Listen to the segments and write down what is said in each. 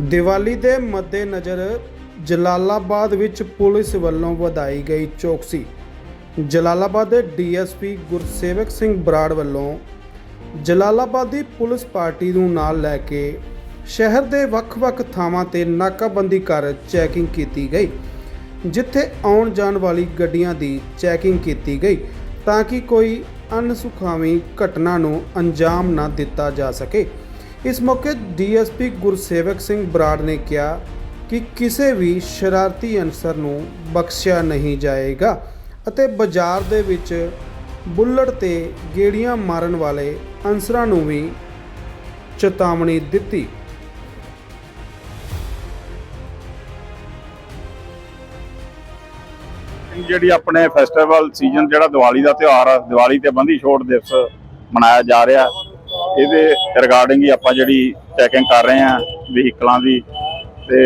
ਦੀਵਾਲੀ ਦੇ ਮੱਦੇਨਜ਼ਰ ਜਲਾਲਾਬਾਦ ਵਿੱਚ ਪੁਲਿਸ ਵੱਲੋਂ ਵਧਾਈ ਗਈ ਚੌਕਸੀ। ਜਲਾਲਾਬਾਦ ਦੇ ਡੀਐਸਪੀ ਗੁਰਸੇਵਕ ਸਿੰਘ ਬਰਾੜ ਵੱਲੋਂ ਜਲਾਲਾਬਾਦ ਦੀ ਪੁਲਿਸ ਪਾਰਟੀ ਨੂੰ ਨਾਲ ਲੈ ਕੇ ਸ਼ਹਿਰ ਦੇ ਵੱਖ-ਵੱਖ ਥਾਵਾਂ ਤੇ ਨਾਕਾਬੰਦੀ ਕਰ ਚੈਕਿੰਗ ਕੀਤੀ ਗਈ, ਜਿੱਥੇ ਆਉਣ ਜਾਣ ਵਾਲੀ ਗੱਡੀਆਂ ਦੀ ਚੈਕਿੰਗ ਕੀਤੀ ਗਈ ਤਾਂ ਕਿ ਕੋਈ ਅਨਸੁਖਾਵੀਂ ਘਟਨਾ ਨੂੰ ਅੰਜਾਮ ਨਾ ਦਿੱਤਾ ਜਾ ਸਕੇ। ਇਸ ਮੌਕੇ ਡੀਐਸਪੀ ਗੁਰਸੇਵਕ ਸਿੰਘ ਬਰਾੜ ਨੇ ਕਿਹਾ ਕਿ ਕਿਸੇ ਵੀ ਸ਼ਰਾਰਤੀ ਅਨਸਰ ਨੂੰ ਬਖਸ਼ਿਆ ਨਹੀਂ ਜਾਏਗਾ ਅਤੇ ਬਾਜ਼ਾਰ ਦੇ ਵਿੱਚ ਬੁੱਲਟ ਤੇ ਗੇੜੀਆਂ ਮਾਰਨ ਵਾਲੇ ਅਨਸਰਾਂ ਨੂੰ ਵੀ ਚੇਤਾਵਨੀ ਦਿੱਤੀ। ਜਿਹੜੀ ਆਪਣੇ ਫੈਸਟੀਵਲ ਸੀਜ਼ਨ ਜਿਹੜਾ ਦੀਵਾਲੀ ਦਾ ਤਿਉਹਾਰ ਆ, ਦੀਵਾਲੀ ਤੇ ਬੰਦੀ ਛੋੜ ਦਿਵਸ ਮਨਾਇਆ ਜਾ ਰਿਹਾ। ਇਹਦੇ ਰਿਗਾਰਡਿੰਗ ਹੀ ਆਪਾਂ ਜਿਹੜੀ ਚੈਕਿੰਗ ਕਰ ਰਹੇ ਹਾਂ ਵਹੀਕਲਾਂ ਦੀ ਤੇ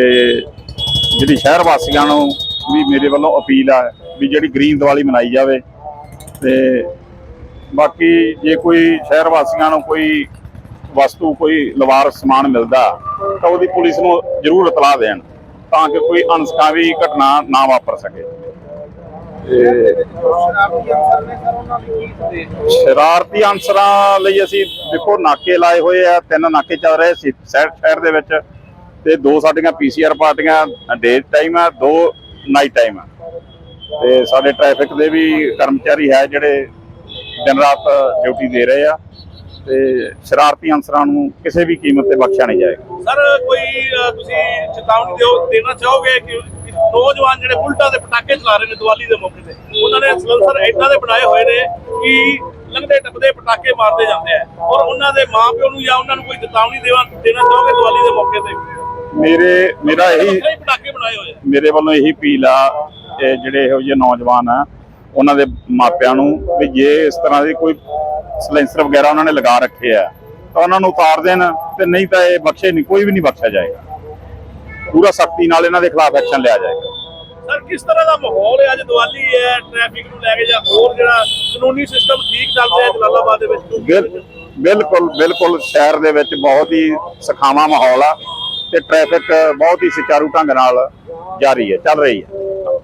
ਜਿਹੜੀ ਸ਼ਹਿਰ ਵਾਸੀਆਂ ਨੂੰ ਵੀ ਮੇਰੇ ਵੱਲੋਂ ਅਪੀਲ ਆ ਵੀ ਜਿਹੜੀ ਗ੍ਰੀਨ ਦੀਵਾਲੀ ਮਨਾਈ ਜਾਵੇ ਤੇ ਬਾਕੀ ਜੇ ਕੋਈ ਸ਼ਹਿਰ ਵਾਸੀਆਂ ਨੂੰ ਕੋਈ ਵਸਤੂ, ਕੋਈ ਲਵਾਰ ਸਮਾਨ ਮਿਲਦਾ ਤਾਂ ਉਹਦੀ ਪੁਲਿਸ ਨੂੰ ਜ਼ਰੂਰ ਇਤਲਾਹ ਦੇਣ ਤਾਂ ਕਿ ਕੋਈ ਅਨਸਕਾਵੀ ਘਟਨਾ ਨਾ ਵਾਪਰ ਸਕੇ। ਸ਼ਰਾਰਤੀ ਅਨਸਰਾਂ ਲਈ ਅਸੀਂ ਦੇਖੋ, ਨਾਕੇ ਲਾਏ ਹੋਏ ਆ, ਤਿੰਨ ਨਾਕੇ ਚੱਲ ਰਹੇ ਸੀ ਸ਼ਹਿਰ ਦੇ ਵਿੱਚ। ਤੇ ਦੋ ਸਾਡੀਆਂ ਪੀਸੀਆਰ ਪਾਰਟੀਆਂ ਡੇ ਟਾਈਮ ਆ, ਦੋ ਨਾਈਟ ਟਾਈਮ ਆ। ਤੇ ਸਾਡੇ ਟ੍ਰੈਫਿਕ ਦੇ ਵੀ ਕਰਮਚਾਰੀ ਹੈ ਜਿਹੜੇ ਦਿਨ ਰਾਤ ਡਿਊਟੀ ਦੇ ਰਹੇ ਆ। ਤੇ ਸ਼ਰਾਰਤੀ ਅਨਸਰਾਂ ਨੂੰ ਕਿਸੇ ਵੀ ਕੀਮਤ ਤੇ ਬਖਸ਼ਿਆ ਨਹੀਂ ਜਾਏਗਾ। ਸਰ, ਕੋਈ ਤੁਸੀਂ ਚੇਤਾਵਨੀ ਦਿਓ, ਦੇਣਾ ਚਾਹੋਗੇ ਕਿ ਨੌਜਵਾਨ ਜਿਹੜੇ ਬੁਲਟਾਂ ਦੇ ਪਟਾਕੇ ਚਲਾ ਰਹੇ ਨੇ ਦੀਵਾਲੀ ਦੇ ਮੌਕੇ ਤੇ ਉਹਨਾਂ ਨੇ ਸਲੈਂਸਰ ਏਦਾਂ ਦੇ ਬਣਾਏ ਹੋਏ ਨੇ ਕਿ ਲੰਘਦੇ ਟੱਪਦੇ ਪਟਾਕੇ ਮਾਰਦੇ ਜਾਂਦੇ ਆ। ਔਰ ਉਹਨਾਂ ਦੇ ਮਾਪਿਓ ਨੂੰ ਜਾਂ ਉਹਨਾਂ ਨੂੰ ਕੋਈ ਚੇਤਾਵਨੀ ਦੇਵਾ ਦੇਣਾ ਚਾਹੋਗੇ ਦੀਵਾਲੀ ਦੇ ਮੌਕੇ ਤੇ? ਮੇਰੇ ਮੇਰਾ ਇਹੀ ਪਟਾਕੇ ਬਣਾਏ ਹੋਏ ਆ। ਮੇਰੇ ਵੱਲੋਂ ਇਹੀ ਅਪੀਲ ਆ ਇਹ ਜਿਹੜੇ ਇਹੋ ਜਿਹੇ ਨੌਜਵਾਨ ਆ ਉਹਨਾਂ ਦੇ ਮਾਪਿਆਂ ਨੂੰ ਵੀ ਜੇ ਇਸ ਤਰ੍ਹਾਂ ਦੀ ਕੋਈ ਸਲੈਂਸਰ ਵਗੈਰਾ ਉਹਨਾਂ ਨੇ ਲਗਾ ਰੱਖੇ ਆ ਤਾਂ ਉਹਨਾਂ ਨੂੰ ਉਤਾਰ ਦੇਣ ਤੇ ਨਹੀਂ ਤਾਂ ਇਹ ਬਖਸ਼ੇ ਨਹੀਂ ਕੋਈ ਵੀ ਨਹੀਂ ਬਖਸ਼ਿਆ ਜਾਏਗਾ। ਪੂਰਾ ਸਖਤੀ ਨਾਲ ਇਹਨਾਂ ਦੇ ਖਿਲਾਫ ਐਕਸ਼ਨ ਲਿਆ ਜਾਏਗਾ। ਸਰ ਕਿਸ ਤਰ੍ਹਾਂ ਦਾ ਮਾਹੌਲ ਹੈ? ਅੱਜ ਦੀਵਾਲੀ ਹੈ ਟ੍ਰੈਫਿਕ ਨੂੰ ਲੈ ਕੇ ਜਾਂ ਹੋਰ ਜਿਹੜਾ ਕਾਨੂੰਨੀ ਸਿਸਟਮ ਠੀਕ ਚੱਲ ਰਿਹਾ ਜਲਾਲਾਬਾਦ ਦੇ ਵਿੱਚ? ਬਿਲ- ਬਿਲਕੁਲ ਬਿਲਕੁਲ ਸ਼ਹਿਰ ਦੇ ਵਿੱਚ ਬਹੁਤ ਹੀ ਸਖਾਵਾ ਮਾਹੌਲ ਆ ਤੇ ਟ੍ਰੈਫਿਕ ਬਹੁਤ ਹੀ ਸੁਚਾਰੂ ਢੰਗ ਨਾਲ ਜਾਰੀ ਹੈ ਚੱਲ ਰਹੀ ਹੈ।